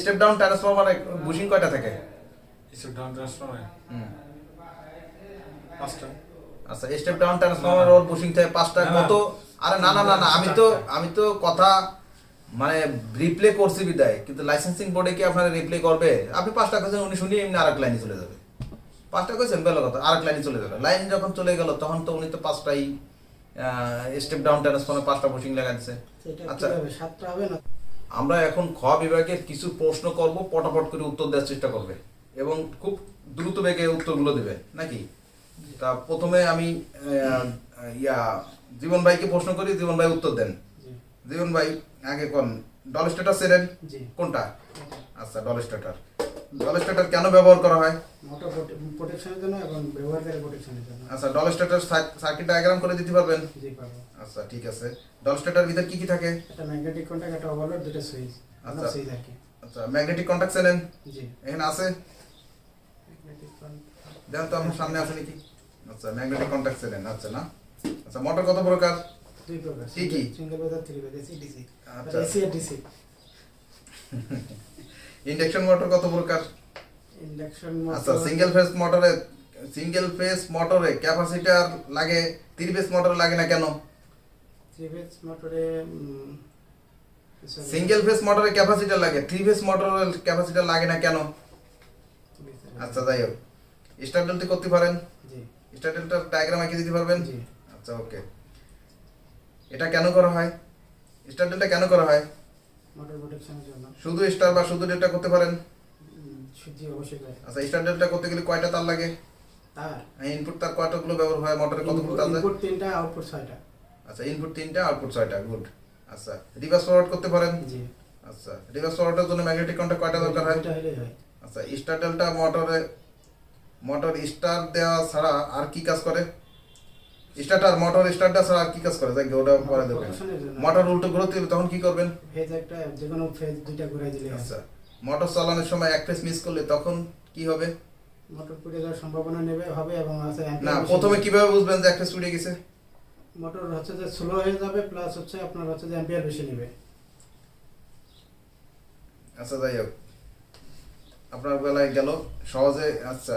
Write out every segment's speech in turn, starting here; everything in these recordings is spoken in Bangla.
স্টেপ ডাউন ট্রান্সফরমারে বুশিং কয়টা থাকে? এসব ডাউন ট্রান্সফর্মার পাঁচটা। আচ্ছা স্টেপ ডাউন ট্রান্সফরমার ওর বুশিং থাকে পাঁচটা। কত? আরে না না না না আমি তো আমি তো কথা মানে রিপ্লে করছি বিদায় কিন্তু লাইসেন্সিং বোর্ডে কি আপনারা রিপ্লে করবে? আপনি পাঁচটা কেছেন উনি শুনি এমনি আরেক লাইনে চলে যাবে। পাঁচটা কেছেন বেলা কথা আরেক লাইনে চলে যাবে। লাইন যখন চলে গেল তখন তো উনি তো পাঁচটাই স্টেপ ডাউন ট্রান্সফরমার পাঁচটা বুশিং লাগাচ্ছে আচ্ছা। সাতটা হবে না? আমরা এখন খ বিভাগের কিছু প্রশ্ন করব পটাপট করে উত্তর দেওয়ার চেষ্টা করবে। এবং খুব দ্রুত বেগে উত্তরগুলো দেবে নাকি? তা প্রথমে আমি ইয়া জীবন ভাইকে প্রশ্ন করি জীবন ভাই উত্তর দেন। জীবন ভাই আগে কোন ডল স্টেটার সেরেন কোনটা? আচ্ছা ডল স্টেটার ডল স্টেটার কেন ব্যবহার করা হয়? মোটর প্রোটেকশনের জন্য এবং ব্যবহারকারী প্রোটেকশনের জন্য। আচ্ছা ডল স্টেটার সার্কিট ডায়াগ্রাম করে দিতে পারবেন? জি পাবো আচ্ছা ঠিক আছে। ডল স্টেটার ভিতর কি কি থাকে? একটা ম্যাগনেটিক কন্ট্যাক্ট একটা ওভারলোড দুটো সুইচ আচ্ছা। সুইচ আর কি আচ্ছা ম্যাগনেটিক কন্ট্যাক্ট সেলেন জি। এখানে আছে? ম্যাগনেটিক দেখেন তো আপনার সামনে আছে নাকি? আচ্ছা ম্যাগনেটিক কন্ট্যাক্ট সেলেন আচ্ছা না। আচ্ছা মোটর কত প্রকার? দুই প্রকার। কি কি? সিঙ্গেল বেজার থ্রি বেজার এসি ডিসি আচ্ছা। এসি আর ডিসি ইন্ডাকশন মোটর কত প্রকার? ইন্ডাকশন আচ্ছা সিঙ্গেল ফেজ মোটরে সিঙ্গেল ফেজ মোটরে ক্যাপাসিটার লাগে থ্রি ফেজ মোটরে লাগে না কেন? থ্রি ফেজ মোটরে সিঙ্গেল ফেজ মোটরে ক্যাপাসিটার লাগে থ্রি ফেজ মোটরের ক্যাপাসিটার লাগে না কেন? আচ্ছা যাই হোক। স্টার্টেলটি করতে পারেন। জি। স্টার্টেলটার ডায়াগ্রাম এঁকে দিতে পারবেন? জি। আচ্ছা ওকে এটা কেন করা হয়? স্টার্টেলটা কেন করা হয়? মোটর প্রোটেকশনের জন্য। শুধু স্টার বা শুধু ডেল্টা করতে পারেন? জি অবশ্যই আচ্ছা স্টার ডেল্টা করতে গেলে কয়টা তার লাগে? তার? ইনপুট তার কয়টাগুলো ব্যবহার হয়? মোটরে কতগুলো তার যায় ইনপুট তিনটা আউটপুট ছয়টা। আচ্ছা ইনপুট তিনটা আউটপুট ছয়টা গুড আচ্ছা রিভার্স ফরওয়ার্ড করতে পারেন? জি। আচ্ছা রিভার্স ফরওয়ার্ডের জন্য ম্যাগনেটিক কন্ট্যাক্ট কয়টা দরকার হয়? হয়। আচ্ছা স্টার ডেল্টা মোটরে মোটর স্টার দেওয়া ছাড়া আর কি কাজ করে? স্টার্টার মোটর স্টার্টার ছাড়া আর কি কাজ করে? যাই ওটা পরে দেবেন। মোটর উল্টো ঘুরতে হলে তখন কি করবেন? ফেজ একটা যে কোনো ফেজ দুইটা ঘুরাই দিলে আচ্ছা। মোটর চালানোর সময় এক ফেজ মিস করলে তখন কি হবে? মোটর পুড়ে যাওয়ার সম্ভাবনা নেবে হবে এবং আছে না প্রথমে কীভাবে বুঝবেন যে এক ফেজ পুড়ে গেছে? মোটর হচ্ছে যে স্লো হয়ে যাবে প্লাস হচ্ছে আপনার হচ্ছে যে অ্যাম্পিয়ার বেশি নেবে। আচ্ছা যাই হোক। আপনার বেলায় গেল। সহজে আচ্ছা।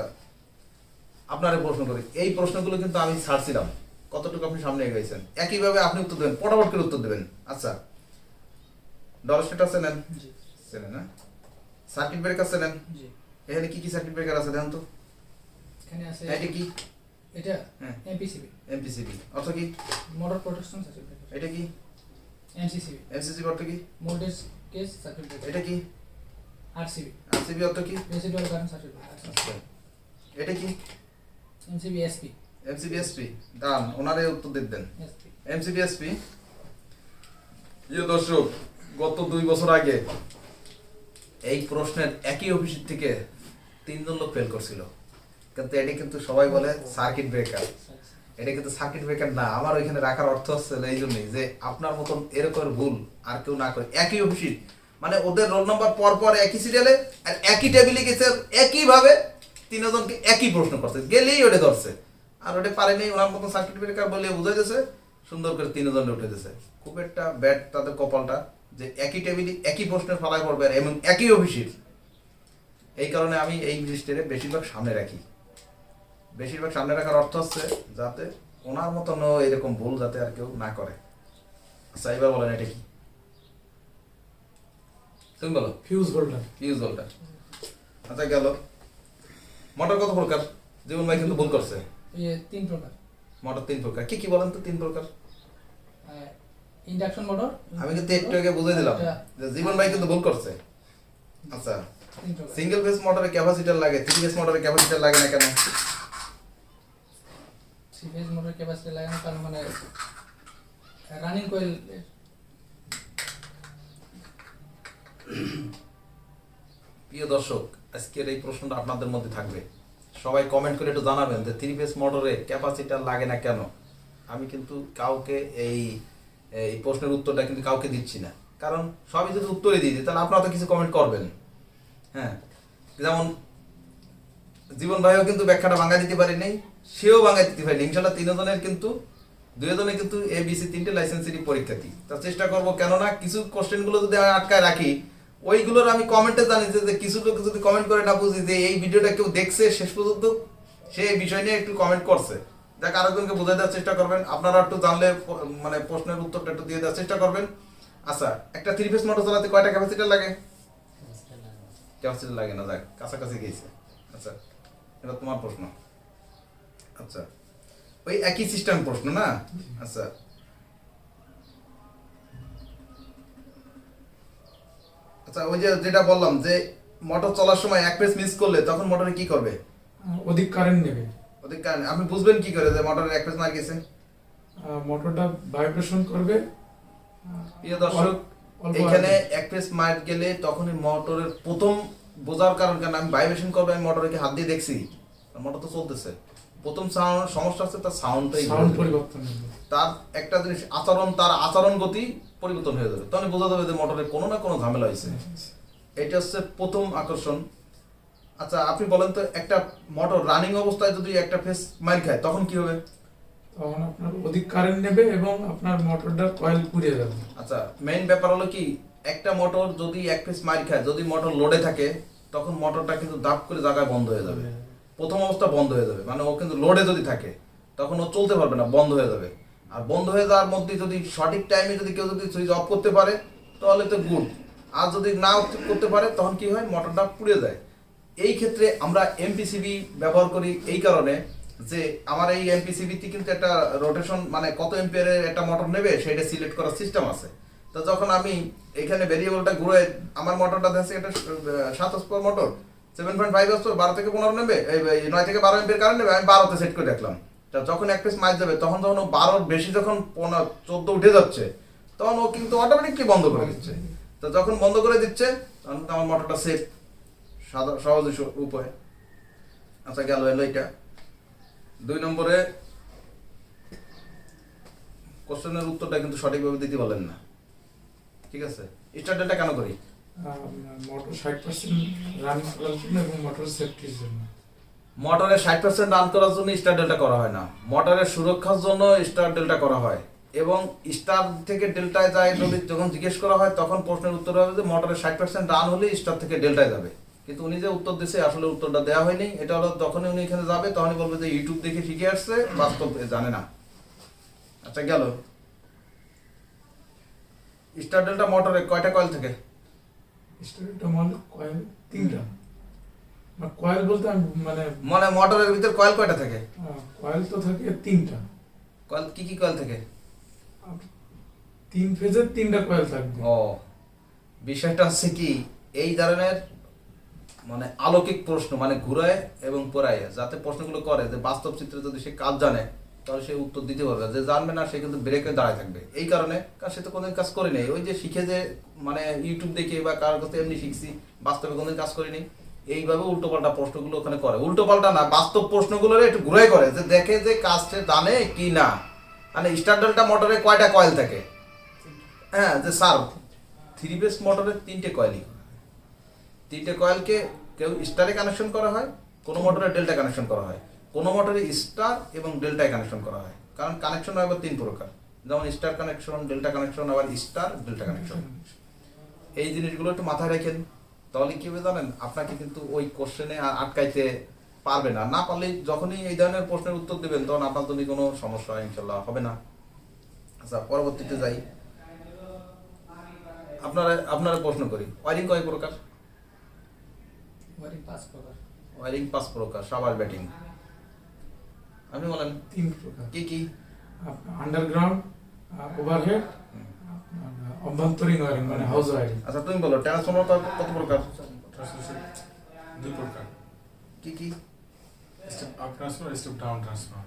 আপনারে প্রশ্ন করি। এই প্রশ্নগুলো কিন্তু আমি ছাড়ছিলাম। কতটুকু আপনি সামনে এগিয়েছেন একইভাবে আপনি উত্তর দেবেন পটাপট করে উত্তর দেবেন। আচ্ছা ডল স্টেটাস চেনেন জি। চেনেন না সার্কিট ব্রেকার চেনেন জি। এখানে কি কি সার্কিট ব্রেকার আছে দেখেন তো? এখানে আছে এটা কি? এটা হ্যাঁ। এমপিসিবি এমপিসিবি অর্থ কি? মোটর প্রোটেকশন সার্কিট ব্রেকার এটা কি? এমসিসিবি এমসিসিবি অর্থ কি? ভোল্টেজ কেস সার্কিট ব্রেকার এটা কি? আরসিবি আরসিবি অর্থ কি? রেসিডুয়াল কারেন্ট সার্কিট ব্রেকার এটা কি? এমসিবি এসপি এমসিবিএসপি দান। ওনারে উত্তর এমসিবিএসপি প্রিয় দর্শক গত দুই বছর আগে এই প্রশ্নের একই অফিস থেকে তিনজন লোক ফেল করছিল। কিন্তু এটি কিন্তু সবাই বলে সার্কিট ব্রেকার এটা কিন্তু সার্কিট ব্রেকার না আমার ওইখানে রাখার অর্থ হচ্ছে এই জন্যই যে আপনার মতন এরকম ভুল আর কেউ না করে একই অফিস মানে ওদের রোল নাম্বার পর পর একই সিরিয়ালে আর একই টেবিলে গেছে একই ভাবে তিনজনকে একই প্রশ্ন করছে গেলেই ওটা ধরছে। আর ওটা পারেনি ওনার মতন সার্টিফিকেট বলে বুঝাই দিয়েছে সুন্দর করে তিনজন উঠে দিয়েছে খুব একটা ব্যাড তাদের কপালটা যে একই টেবিলে একই প্রশ্নের ফালায় পড়বে আর এবং একই অফিসের। এই কারণে আমি এই লিস্টের বেশিরভাগ সামনে রাখি। বেশিরভাগ সামনে রাখার অর্থ হচ্ছে যাতে ওনার মতন এরকম ভুল যাতে আর কেউ না করে। আচ্ছা এবার বলেন এটা কি? তুমি বলো। ফিউজ হোল্ডার ফিউজ হোল্ডার আচ্ছা গেল। মোটর কত প্রকার? জীবন ভাই কিন্তু ভুল করছে। তিন প্রকার। মোটর তিন প্রকার। কি কি বলেন তো তিন প্রকার? ইন্ডাকশন মোটর আমি কিন্তু একটু আগে বুঝে দিলাম যে জীবন ভাই কিন্তু ভুল করছে। আচ্ছা। সিঙ্গেল ফেজ মোটরে ক্যাপাসিটার লাগে থ্রি ফেজ মোটরে ক্যাপাসিটার লাগে না কেন? থ্রি ফেজ মোটর ক্যাপাসিটি লাগানো কারণ মানে রানিং কোয়েল প্রিয় দর্শক আজকের এই প্রশ্নটা আপনাদের মধ্যে থাকবে। সবাই কমেন্ট করে একটু জানাবেন যে থ্রি ফেস মোটরে ক্যাপাসিটার লাগে না কেন? আমি কিন্তু কাউকে এই এই প্রশ্নের উত্তরটা কিন্তু কাউকে দিচ্ছি না। কারণ সবই যদি উত্তরে দিয়ে দিই, তাহলে আপনারা তো কিছু কমেন্ট করবেন। হ্যাঁ? যেমন, জীবন ভাইও কিন্তু ব্যাখ্যাটা ভাঙা দিতে পারি নাই সেও ভাঙা দিতে পারেনি। ইনশাল্লাহ তিনজনের কিন্তু দুজনে কিন্তু এ তিনটে লাইসেন্সেরই পরীক্ষার্থী তা চেষ্টা করব কেননা কিছু কোশ্চেনগুলো যদি আটকায় রাখি ওইগুলোর আমি কমেন্টে জানি যে কিছু লোক যদি কমেন্ট করে না বুঝি যে এই ভিডিওটা কেউ দেখছে শেষ পর্যন্ত, সে এই বিষয় নিয়ে একটু কমেন্ট করছে। দেখ আরেকজনকে বোঝাই দেওয়ার চেষ্টা করবেন। আপনারা একটু জানলে মানে প্রশ্নের উত্তরটা একটু দিয়ে দেওয়ার চেষ্টা করবেন। আচ্ছা একটা থ্রি ফেস মোটর চালাতে কয়টা ক্যাপাসিটার লাগে? ক্যাপাসিটার লাগে না, যাক, কাছাকাছি গেছে আচ্ছা এবার তোমার প্রশ্ন। আচ্ছা ওই একই সিস্টেম প্রশ্ন না? আচ্ছা আচ্ছা ওই যে যেটা বললাম যে মোটর চলার সময় এক পেজ মিস করলে তখন মোটরে কি করবে? অধিক কারেন্ট নেবে। ওদের কারণে আপনি বুঝবেন কি করে যে মোটরের এক পেজ মার গেছে? মোটরটা ভাইব্রেশন করবে। প্রিয় দর্শক এখানে এক পেজ মার গেলে তখনই মোটরের প্রথম বোঝার কারণ কেন? আমি ভাইব্রেশন করবে আমি মোটরে কি হাত দিয়ে দেখছি। মোটর তো চলতেছে। প্রথম সাউন্ড সমস্যা হচ্ছে তার সাউন্ডটাই সাউন্ড পরিবর্তন তার একটা জিনিস আচরণ তার আচরণ গতি পরিবর্তন হয়ে যাবে। তখন বোঝা যাবে যে মোটরে কোনো না কোনো ঝামেলা হয়েছে। এটা হচ্ছে প্রথম আকর্ষণ। আচ্ছা আপনি বলেন তো একটা মোটর রানিং অবস্থায় যদি একটা ফেস মাইল খায় তখন কি হবে? তখন আপনার অধিক কারেন্ট নেবে এবং আপনার মোটরটার কয়েল পুড়ে যাবে। আচ্ছা মেইন ব্যাপার হলো কি একটা মোটর যদি এক ফেস মাইল খায় যদি মোটর লোডে থাকে তখন মোটরটা কিন্তু দাপ করে জায়গায় বন্ধ হয়ে যাবে। প্রথম অবস্থা বন্ধ হয়ে যাবে। মানে ও কিন্তু লোডে যদি থাকে তখন ও চলতে পারবে না বন্ধ হয়ে যাবে। আর বন্ধ হয়ে যাওয়ার মধ্যে যদি সঠিক টাইমে যদি কেউ যদি সুইচ অফ করতে পারে, তাহলে তো গুড আর যদি না করতে পারে, তখন কি হয়? মোটরটা পুড়ে যায়। এই ক্ষেত্রে আমরা এমপিসিবি ব্যবহার করি এই কারণে যে আমার এই এমপিসিবিতে কিন্তু একটা রোটেশন মানে কত এম্পিয়ারের একটা মোটর নেবে সেটা সিলেক্ট করার সিস্টেম আছে। তো যখন আমি এখানে ভেরিয়েবলটা ঘুরে আমার মোটরটা দেখছি একটা সাত স্পোর মোটর সেভেন পয়েন্ট ফাইভ স্পোর বারো থেকে পনেরো নেবে, এই নয় থেকে বারো এম্পিয়ার কারেন্ট নেবে, আমি বারোতে সেট করে দেখলাম যখন এক পিস মাইজ যাবে, তখন যখন ও বারোর বেশি যখন পনেরো, চোদ্দ উঠে যাচ্ছে, তখন ও কিন্তু অটোমেটিকলি বন্ধ করে দিচ্ছে? তো যখন বন্ধ করে দিচ্ছে, তখন আমার মোটরটা সেফ সহজ উপায়। আচ্ছা গেল এলো এটা দুই নম্বরে কোশ্চেনের উত্তরটা কিন্তু সঠিকভাবে দিতে পারলেন না। ঠিক আছে? স্টার ডেটা কেন করি? মোটর ষাট পার্সেন্ট রান করার জন্য এবং মোটর সেফটির জন্য। মোটরের ষাট পার্সেন্ট রান করার জন্য স্টার ডেল্টা করা হয় না। মোটরের সুরক্ষার জন্য স্টার ডেল্টা করা হয়। এবং স্টার থেকে ডেল্টায় যায় যদি যখন জিজ্ঞেস করা হয়, তখন প্রশ্নের উত্তর হবে যে মোটরের ষাট পার্সেন্ট রান হলে স্টার থেকে ডেল্টায় যাবে। কিন্তু উনি যে উত্তর দিছে, আসলে উত্তরটা দেওয়া হয়নি। এটা হলো যখনই উনি এখানে যাবে, তখনই বলবে যে ইউটিউব দেখে শিখে আসছে, বাস্তব জানে না। আচ্ছা গেল। স্টার ডেল্টা মোটরে কয়টা কয়েল থাকে? স্টোরেজটা মানে কয়েল তিনটা। কয়েল বলতে আমি মানে মানে মোটরের ভিতর কয়েল কয়টা থাকে? কয়েল তো থাকে তিনটা। কয়েল কি কি কয়েল থাকে? তিন ফেজের তিনটা কয়েল থাকবে। ও বিষয়টা হচ্ছে কি এই ধরনের মানে আলৌকিক প্রশ্ন মানে ঘুরায় এবং পড়ায় যাতে প্রশ্নগুলো করে যে বাস্তব চিত্রে যদি সে কাজ জানে তাহলে সে উত্তর দিতে পারবে। যে জানবে না সে কিন্তু ব্রেকে দাঁড়ায় থাকবে। এই কারণে কারণ সে তো কোনোদিন কাজ করে নেই ওই যে শিখে যে মানে ইউটিউব দেখে বা কার কাছে এমনি শিখছি বাস্তবে কোনোদিন কাজ করিনি। এইভাবে উল্টোপাল্টা প্রশ্নগুলো ওখানে করে। উল্টোপাল্টা না, বাস্তব প্রশ্নগুলো একটু ঘুরাই করে যে দেখে যে কাজটা জানে কি না। মানে স্টার্ডালটা মোটরে কয়টা কয়েল থাকে? হ্যাঁ যে স্যার থ্রি বেস মোটরের তিনটে কয়েলই। তিনটে কয়েলকে কেউ স্টারে কানেকশন করা হয়, কোনো মোটরে ডেল্টা কানেকশন করা হয়। কোনো মোটরে স্টার এবং ডেল্টায় কানেকশন করা হয়। কারণ কানেকশন হয় তিন প্রকার। যেমন স্টার কানেকশন ডেল্টা কানেকশন আবার স্টার, ডেল্টা কানেকশন এই জিনিসগুলো একটু মাথায় রাখেন তাহলে কি হবে জানেন? আপনাকে কিন্তু ওই কোশ্চেনে আটকাইতে পারবে না। না পারলে যখনই এই ধরনের প্রশ্নের উত্তর দেবেন তখন আপনার যদি কোনো সমস্যা ইনশাল্লাহ হবে না। আচ্ছা পরবর্তীতে যাই। আপনারা আপনারা প্রশ্ন করি। ওয়ারিং কয় প্রকার? ওয়ারিং পাঁচ প্রকার। ওয়ারিং পাঁচ প্রকার সাবার ব্যাটিং। আপনি বলেন। তিন প্রকার। কি কি? আন্ডারগ্রাউন্ড ওভারহেড অভ্যন্তরীণ ওয়ারিং মানে হাউস ওয়ারিং আচ্ছা তুমি বলো ট্রান্সফর্মার কত প্রকার? দুই প্রকার। কি কি? Step up transfer step down transfer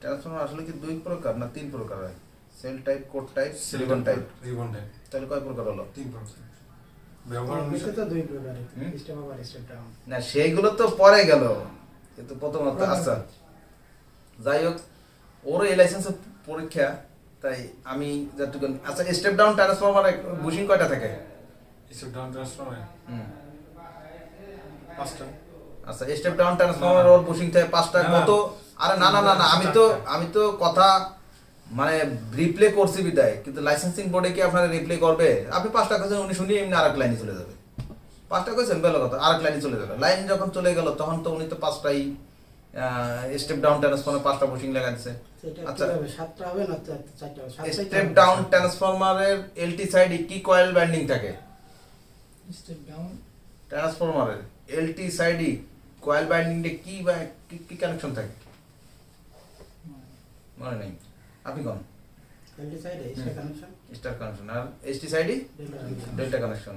transformer আসলে কি দুই প্রকার না তিন প্রকার হয়? Shell type core type silicon type ribbon type তাহলে কয় প্রকার হলো? তিন প্রকার। ব্যবহার অনুসারে। তো দুই? স্টেপ আবার স্টেপ ডাউন না সেইগুলো তো পরে গেল। কিন্তু প্রথমত আচ্ছা। যাই হোক ওর এই লাইসেন্সের পরীক্ষা। তাই আমি যতটুকু আচ্ছা স্টেপ ডাউন ট্রান্সফর্মার বুশিং কয়টা থাকে? স্টেপ ডাউন ট্রান্সফার হুম। পাঁচটা। আচ্ছা স্টেপ ডাউন ট্রান্সফর্মার ওর বুশিং থাকে পাঁচটা। কত? আরে না না না না আমি তো আমি তো কথা মানে রিপ্লে করছি বিদায় কিন্তু লাইসেন্সিং বোর্ডে কি আপনারা রিপ্লে করবে? আপনি পাঁচটা কথা উনি শুনিয়ে এমনি আরেক লাইনে চলে যাবে। পাঁচটা কইছেন বেলা কথা আরেক লাইনে চলে যাবে। লাইন যখন চলে গেল তখন তো উনি তো পাঁচটাই স্টেপ ডাউন ট্রান্সফর্মে পাঁচটা বুশিং লাগাচ্ছে আচ্ছা। সাতটা হবে না চারটা স্টেপ ডাউন ট্রান্সফরমারের এলটি সাইডে কি কয়েল ব্যান্ডিং থাকে? স্টেপ ডাউন ট্রান্সফরমারের এলটি সাইডে কয়েল ব্যান্ডিংটা কি বা কি- কি কানেকশন থাকে? মনে নেই। আপনি কোন? LT সাইডে স্টার কানেকশন স্টার কানেকশন আর এইচটি সাইডে ডেল্টা কানেকশন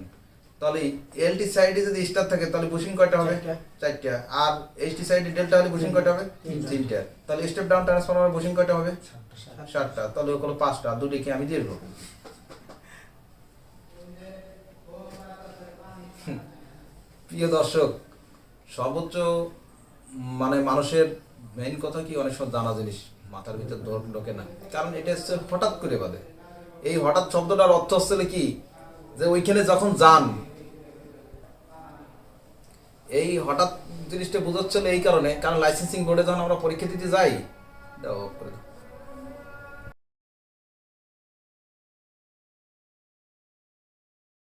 তাহলে এলটি সাইডে যদি স্টার থাকে তাহলে বুশিং কয়টা হবে? চারটা। আর এইচটি সাইডে ডেল্টা হলে বুশিং কয়টা হবে? তিনটা। তাহলে স্টেপ ডাউন ট্রান্সফরমার বুশিং কয়টা হবে? সাতটা। তাহলে ওগুলো পাঁচটা। দুটি কি আমি দিয়ে দেবো। প্রিয় দর্শক সর্বোচ্চ মানে মানুষের মেইন কথা কি? অনেক সময় জানা জিনিস মাথার ভিতর ঢোক- ঢোকে না। কারণ এটা হচ্ছে হঠাৎ করে বাদে। এই হঠাৎ শব্দটার অর্থ হচ্ছে কি? যে ওইখানে যখন যান এই হঠাৎ জিনিসটা বোঝাচ্ছিল এই কারণে কারণ লাইসেন্সিং বোর্ডে যখন আমরা পরীক্ষা দিতে যাই